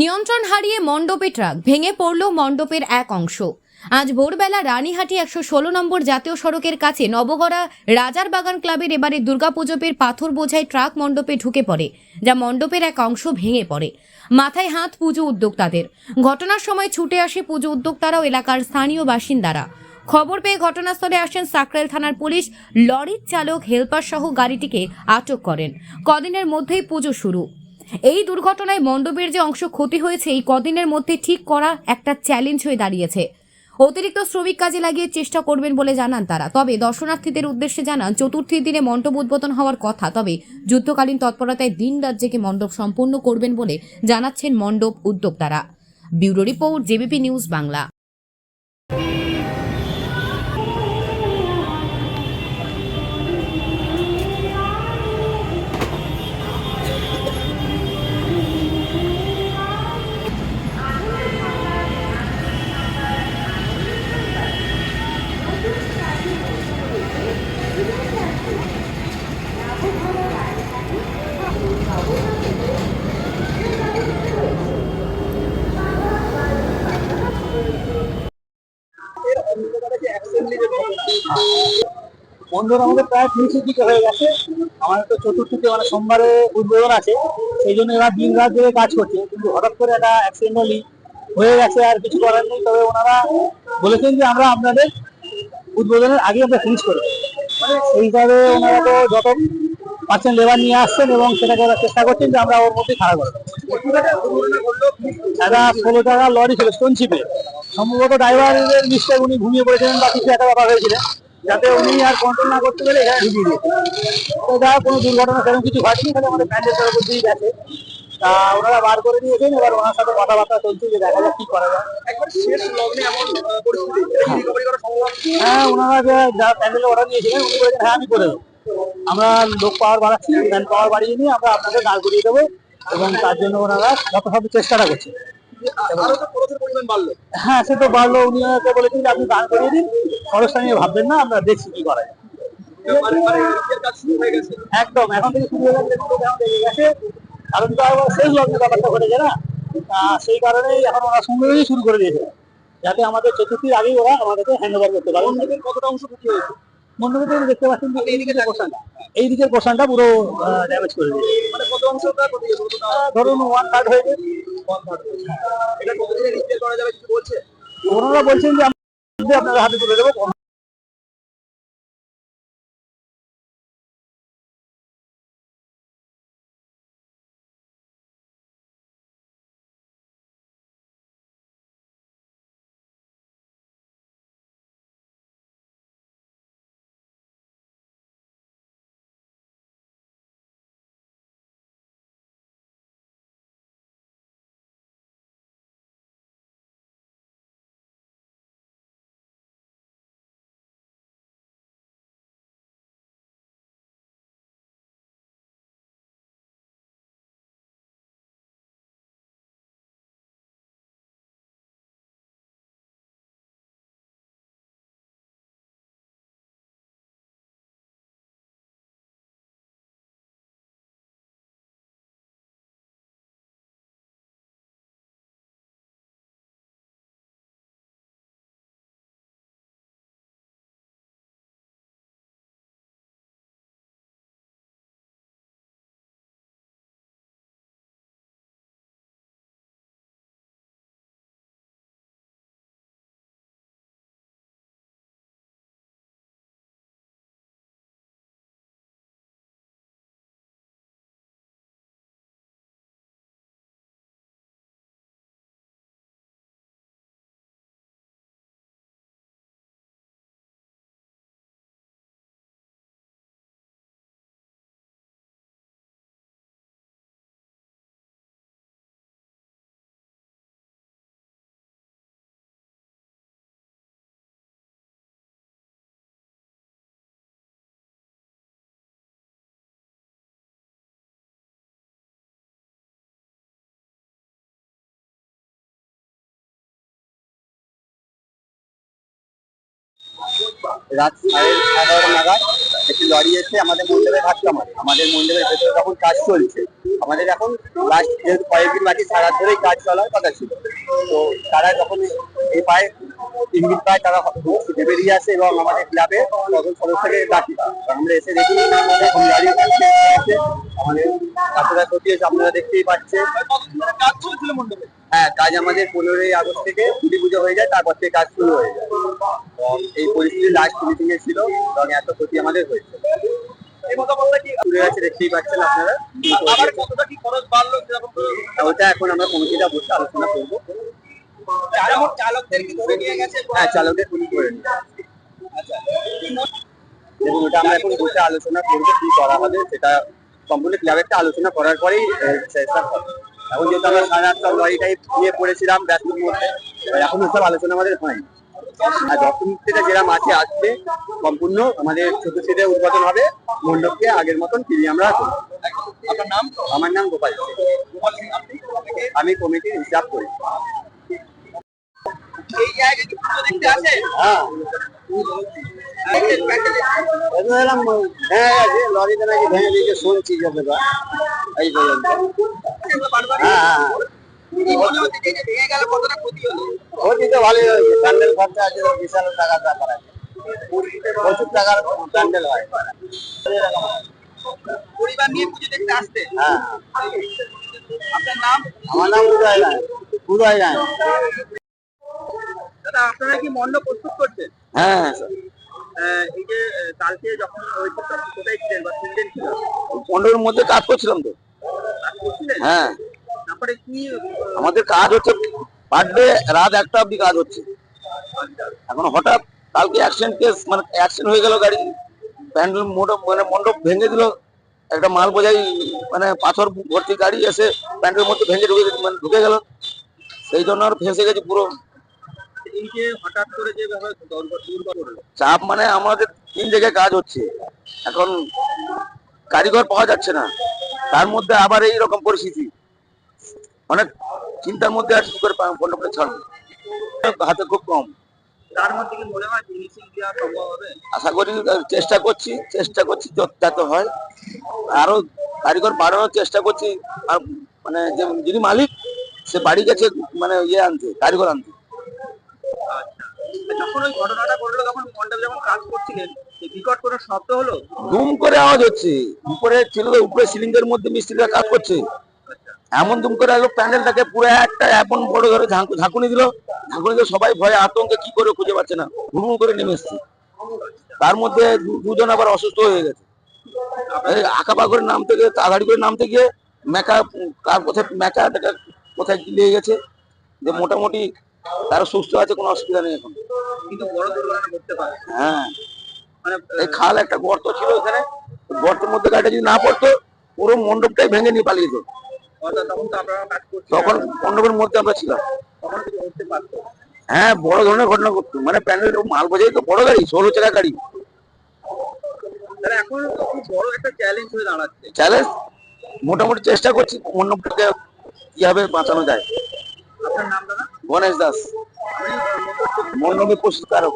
নিয়ন্ত্রণ হারিয়ে মণ্ডপে ট্রাক ভেঙে পড়ল মণ্ডপের এক অংশ। আজ ভোরবেলা রানীহাটি একশো ষোলো নম্বর জাতীয় সড়কের কাছে নবগড়া রাজার বাগান ক্লাবের এবারে দুর্গাপুজোপের পাথর বোঝাই ট্রাক মণ্ডপে ঢুকে পড়ে, যা মণ্ডপের এক অংশ ভেঙে পড়ে। মাথায় হাত পুজো উদ্যোক্তাদের। ঘটনার সময় ছুটে আসে পুজো উদ্যোক্তারাও এলাকার স্থানীয় বাসিন্দারা। খবর পেয়ে ঘটনাস্থলে আসেন সাকরেল থানার পুলিশ। লরির চালক, হেলপার সহ গাড়িটিকে আটক করেন। কদিনের মধ্যেই পুজো শুরু। এই দুর্ঘটনায় মণ্ডপের যে অংশ ক্ষতি হয়েছে, এই কদিনের মধ্যে ঠিক করা একটা চ্যালেঞ্জ হয়ে দাঁড়িয়েছে। অতিরিক্ত শ্রমিক কাজে লাগিয়ে চেষ্টা করবেন বলে জানান তারা। তবে দর্শনার্থীদের উদ্দেশ্যে জানান চতুর্থীর দিনে মণ্ডপ উদ্বোধন হওয়ার কথা, তবে যুদ্ধকালীন তৎপরতায় দিন জেগে মণ্ডপ সম্পূর্ণ করবেন বলে জানাচ্ছেন মণ্ডপ উদ্যোক্তারা। Bureau report, JBP news Bangla. বন্ধুর, আমাদের প্রায় তিনশো দিকে হয়ে গেছে। আমাদের তো চতুর্থীতে মানে সোমবারে উদ্বোধন আছে, সেই জন্য এরা দিন রাত ধরে কাজ করছে। কিন্তু হঠাৎ করে একটা অ্যাক্সিডেন্টালি হয়ে গেছে আর কিছু করার নেই। তবে ওনারা বলেছেন যে আমরা আপনাদের উদ্বোধনের আগে আমরা ফিনিশ করব। সেই হিসাবে ওনারা তো যত পাচ্ছেন লেবার নিয়ে আসছেন এবং সেটাকে ওরা চেষ্টা করছেন যে আমরা ওর মধ্যে খাড়া করব একটা ষোলো টাকা লরি ছিল স্টোন চিপে সম্ভবত ড্রাইভারের নিশ্চয় উনি ঘুমিয়ে পড়েছিলেন বা কিছু একটা ব্যাপার হয়েছিলেন যাতে উনি আর কন্ট্রোল না করতে পেরে এখানে ঢুকিয়ে দিয়েছে। তো যা কোনো দুর্ঘটনা সেরকম কিছু ঘটেনি তাহলে আমাদের প্যান্ডেল তরফ দিয়েই গেছে। তা ওনারা বার করে দিয়েছেন এবার ওনার সাথে কথাবার্তা চলছে যে দেখা যাক কি করা যায়। শেষ লগ্নে এমন হ্যাঁ ওনারা যে যারা প্যান্ডেলে অর্ডার দিয়েছিলেন উনি বলেছেন হ্যাঁ আমি করে দেবো। আমরা লোক পাওয়ার বাড়াচ্ছি ম্যান পাওয়ার বাড়িয়ে নিয়ে আমরা আপনাদের দাঁড় করিয়ে দেবো। এবং তার জন্য ওনারা যথাসাধ্য চেষ্টাটা করছে। হ্যাঁ সে তো বাড়লো উনি ওনাকে বলেছেন যে আপনি দাঁড় করিয়ে দিন। খরচটা নিয়ে ভাববেন না আমরা দেখছি কি করা যায়। মানে একদম এখন থেকে শুরু হয়ে গেছে কারণ তো আবার লগ্নের ব্যাপারটা ঘটেছে না? সেই কারণেই এখন ওরা সঙ্গে শুরু করে দিয়েছে যাতে আমাদের চতুর্থীর আগেই ওরা আমাদেরকে হ্যান্ড ওভার করতে পারে। কতটা অংশ ক্ষতি হয়েছে? মন্ডপে দেখতে পাচ্ছেন যে এই দিকের পোর্শনটা এই দিকের পোর্শনটা পুরো ড্যামেজ করে দিয়েছে। মানে কত অংশটা ধরুন ওয়ান থার্ড হয়ে গেছে। এটা কতদিনে রিপেয়ার করা যাবে কিছু বলছে? ওনারা বলছেন যে আমি আপনাদের হাতে তুলে দেবো। রাত সাড়ে এগারোটা নাগাদ একটি লরি এসে আমাদের মন্ডপে ধাক্কা মারে। আমাদের মন্ডপের ভেতরে তখন কাজ চলছে। আমাদের এখন লাস্ট যেহেতু কয়েকদিন বাকি, সারা ধরেই কাজ চলার কথা ছিল। তো তারা যখন এই পায়ে ইঙ্গিত পায়, তারা বেরিয়ে আসে এবং আমাদের ক্লাবে তখন সদস্যকে ডাকি। আমরা এসে দেখি আমাদের ক্ষতি হয়েছে আপনারা দেখতেই মণ্ডপে হ্যাঁ কাজ আমাদের পনেরোই আগস্ট থেকে ছুটি পুজো হয়ে যায় তারপর থেকে কাজ শুরু হয়ে যায়। এবং এই পরিস্থিতি লাস্ট ফিনিশিং এ ছিল এবং এত ক্ষতি আমাদের হয়েছে। দেখতেই পাচ্ছেন আপনারা। ওটা এখন আমরা কমিটিটা বসে আলোচনা করব। চালক চালকদের কি ধরে নিয়ে গেছে? হ্যাঁ চালকদের করে আচ্ছা। এবং ওটা আমরা এখন বসে আলোচনা করব কি করা হবে সেটা সম্পূর্ণ ক্লাবেরটা আলোচনা করার পরেই চেষ্টা হবে। এখন যেহেতু আমরা সাড়ে আটটা লরিটাই নিয়ে পড়েছিলাম ব্যস্তর মধ্যে এখন সব আলোচনা আমাদের হয়নি আর থেকে যেরাম আছে আসবে সম্পূর্ণ আমাদের ছোট ছেলে উদ্বোধন হবে মণ্ডপকে আগের মতন ফিরিয়ে আমরা। আপনার নাম? আমার নাম গোপাল আমি কমিটির হিসাব করি। এই জায়গায় কি দেখতে আসে হ্যাঁ। গেছে লরিতে নাকি ভেঙে দিয়েছে শুনছি যতটা এই পর্যন্ত হ্যাঁ হ্যাঁ খরচা আছে বিশাল টাকার হয় নিয়ে পুজো দেখতে আসতে হ্যাঁ আপনার নাম আমার নাম উদয় আপনারা কি মণ্ডপ প্রস্তুত করছেন? হ্যাঁ আহ, এই যে কালকে যখন হয়েছে তখন কোথায় ছিলেন বা ছিলেন ছিল পনেরোর মধ্যে কাজ করছিলাম তো। হ্যাঁ। তারপরে কি আমাদের কাজ হচ্ছে পার ডে রাত একটা অব্দি কাজ হচ্ছে। এখন হঠাৎ কালকে অ্যাক্সিডেন্ট কেস মানে অ্যাক্সিডেন্ট হয়ে গেল গাড়ি প্যান্ডেল মণ্ডপ মানে মণ্ডপ ভেঙে দিল। একটা মাল বোঝাই মানে পাথর ভর্তি গাড়ি এসে প্যান্ডেলের মধ্যে ভেঙে ঢুকে মানে ঢুকে গেল। সেই জন্য আর ফেঁসে গেছে পুরো এই যে হঠাৎ করে করল চাপ মানে আমাদের তিন জায়গায় কাজ হচ্ছে। এখন কারিগর পাওয়া যাচ্ছে না। তার মধ্যে আবার এই রকম পরিস্থিতি। অনেক চিন্তার মধ্যে আছে কি করে মণ্ডপটা ছাড়বো হাতে খুব কম। তার মধ্যে কি মনে হয় ফিনিশিং দেওয়া সম্ভব হবে? আশা করি চেষ্টা করছি চেষ্টা করছি যত- হয়। আরও কারিগর বাড়ানোর চেষ্টা করছি। আর মানে যে যিনি মালিক সে বাড়ি গেছে মানে ইয়ে আনতে কারিগর আনতে। হলো? দুম করে আওয়াজ হচ্ছে। উপরে উপরে সিলিন্ডারের মধ্যে মিস্ত্রিরা কাজ করছে। এমন ঝাঁকুনি দিল। ঝাঁকুনি সবাই ভয়ে আতঙ্কে কি করে খুঁজে পাচ্ছে না। হুড়মুড় করে নেমে এসছে। তার মধ্যে দুজন আবার অসুস্থ হয়ে গেছে। আঁকাবা করে নামতে গিয়ে, তাড়াতাড়ি করে নামতে গিয়ে মেকা কার কোথায় মেকা কোথায় লেগে গেছে। যে মোটামুটি তারা সুস্থ আছে কোনো অসুবিধা নেই এখন। কিন্তু বড় দুর্ঘটনা ঘটতে পারে। হ্যাঁ। মানে এই খাল একটা গর্ত ছিল ওখানে। গর্তের মধ্যে গাড়িটা যদি না পড়তো পুরো মণ্ডপটাই ভেঙে নিয়ে পালিয়ে যেত। তখন মণ্ডপের মধ্যে আমরা ছিলাম। হ্যাঁ বড় ধরনের ঘটনা ঘটতো। মানে প্যান্ডেল মাল বোঝাই তো বড় গাড়ি ষোলো চাকা গাড়ি। এখন খুব বড় একটা চ্যালেঞ্জ হয়ে দাঁড়াচ্ছে। চ্যালেঞ্জ মোটামুটি চেষ্টা করছি মণ্ডপটাকে কীভাবে বাঁচানো যায়। আপনার নাম দাদা? গণেশ দাস মনোবে প্রস্তুতকারক